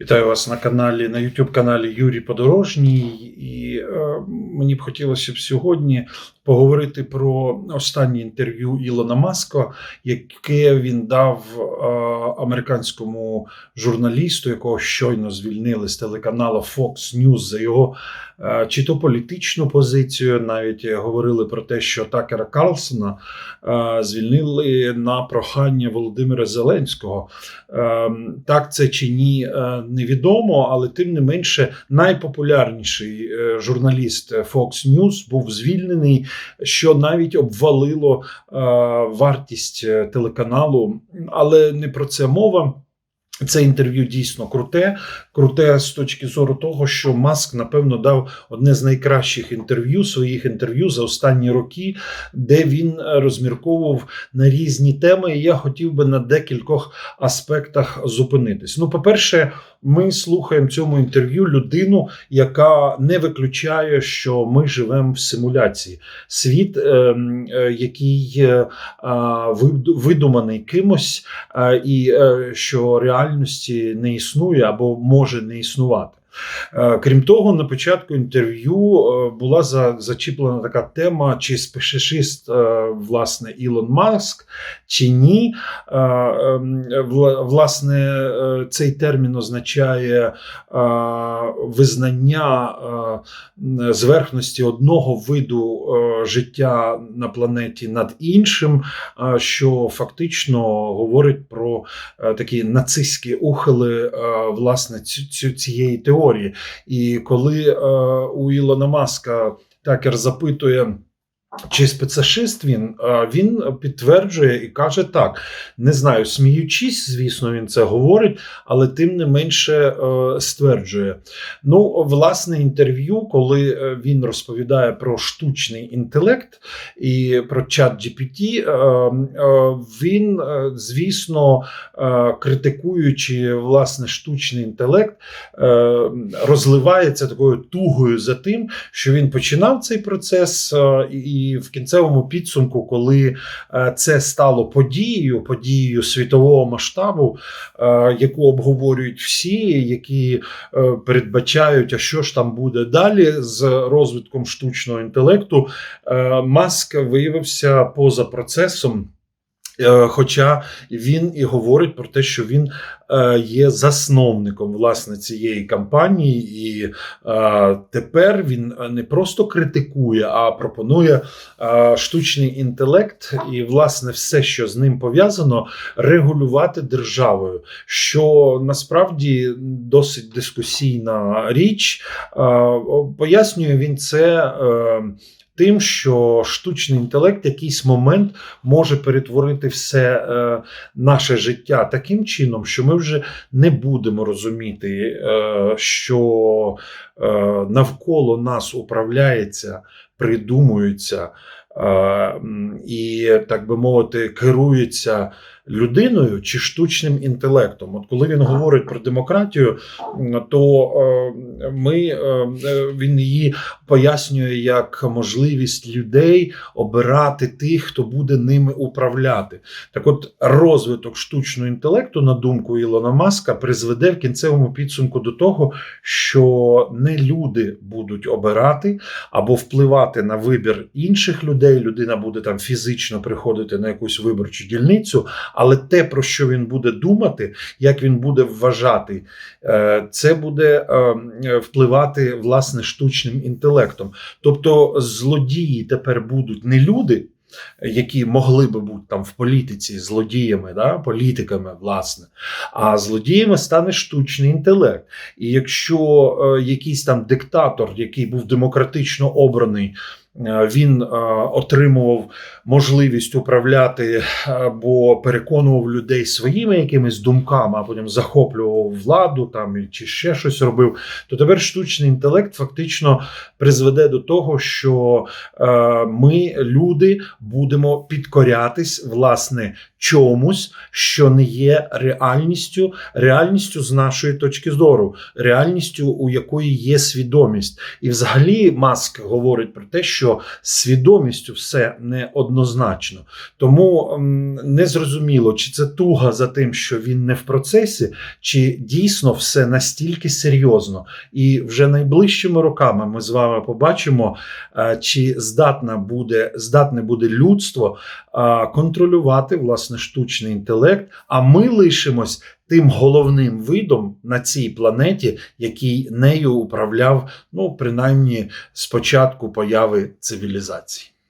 Вітаю вас на каналі на youtube каналі Юрій Подорожній, і е, мені б хотілося б сьогодні поговорити про останнє інтерв'ю Ілона Маска, яке він дав е, американському журналісту, якого щойно звільнили з телеканалу Fox News за його е, чи то політичну позицію. Навіть говорили про те, що Такера Карлсона е, звільнили на прохання Володимира Зеленського. Так це чи ні, невідомо, але тим не менше найпопулярніший журналіст Fox News був звільнений, що навіть обвалило е, вартість е, телеканалу, але не про це мова. Це інтерв'ю дійсно круте. Круте з точки зору того, що Маск, напевно, дав одне з найкращих інтерв'ю своїх інтерв'ю за останні роки, де він е, розмірковував на різні теми. І я хотів би на декількох аспектах зупинитись. Ну, по-перше, ми слухаємо цьому інтерв'ю людину, яка не виключає, що ми живемо в симуляції. Світ, е, м, е, який е, вид- видуманий кимось, і е, що реальності не існує або може не існувати. Е, Крім того, на початку інтерв'ю е, була зачіплена така тема, чи спешишист е, власне Ілон Маск, чи ні. Ем, вла- Власне, цей термін означає визнання зверхності одного виду життя на планеті над іншим, що фактично говорить про такі нацистські ухили власне цієї теорії. І коли е, у Ілона Маска Такер запитує. Чи спецашист він? Він підтверджує і каже так: не знаю, сміючись, звісно, він це говорить, але тим не менше е, стверджує. Ну, власне, інтерв'ю, коли е, він розповідає про штучний інтелект і про чат GPT, е, він, звісно, критикуючи власне штучний інтелект, розливається такою тугою за тим, що він починав цей процес, е, і в кінцевому підсумку, коли е, це стало подією, подією світового масштабу, е, яку обговорюють всі, які е, передбачають, а що ж там буде далі з розвитком штучного інтелекту, Маск виявився поза процесом. Е, Хоча він і говорить про те, що він е, є засновником власне цієї кампанії, і е, тепер він не просто критикує, а пропонує штучний інтелект і власне все, що з ним пов'язано, регулювати державою, що насправді досить дискусійна річ. Пояснює він це. Тим, що штучний інтелект в якийсь момент може перетворити все е, наше життя таким чином, що ми вже не будемо розуміти, е, що навколо нас управляється, придумується е, і, так би мовити, керується людиною чи штучним інтелектом. От коли він говорить про демократію, то е, ми, е, е, він її пояснює як можливість людей обирати тих, хто буде ними управляти. Так, от розвиток штучного інтелекту, на думку Ілона Маска, призведе в кінцевому підсумку до того, що не люди будуть обирати або впливати на вибір інших людей. Людина буде там фізично приходити на якусь виборчу дільницю, але те, про що він буде думати, як він буде вважати, е, це буде е, впливати власне штучним інтелектом. Тобто злодії тепер будуть не люди. Які могли би бути там в політиці злодіями, да, політиками, власне, а злодіями стане штучний інтелект. І якщо е, якийсь там диктатор, який був демократично обраний, він е, отримував можливість управляти або переконував людей своїми якимись думками, а потім захоплював владу там чи ще щось робив, то тепер штучний інтелект фактично призведе до того, що е, ми, люди, будемо підкорятись власне чомусь, що не є реальністю, реальністю з нашої точки зору, реальністю, у якої є свідомість. І взагалі Маск говорить про те, що що з свідомістю все неоднозначно. Тому м, не зрозуміло, чи це туга за тим, що він не в процесі, чи дійсно все настільки серйозно. І вже найближчими роками ми з вами побачимо, е, чи здатна буде, здатне буде людство е, контролювати власне штучний інтелект. А ми лишимось тим головним видом на цій планеті, який нею управляв, ну принаймні з початку появи цивілізації.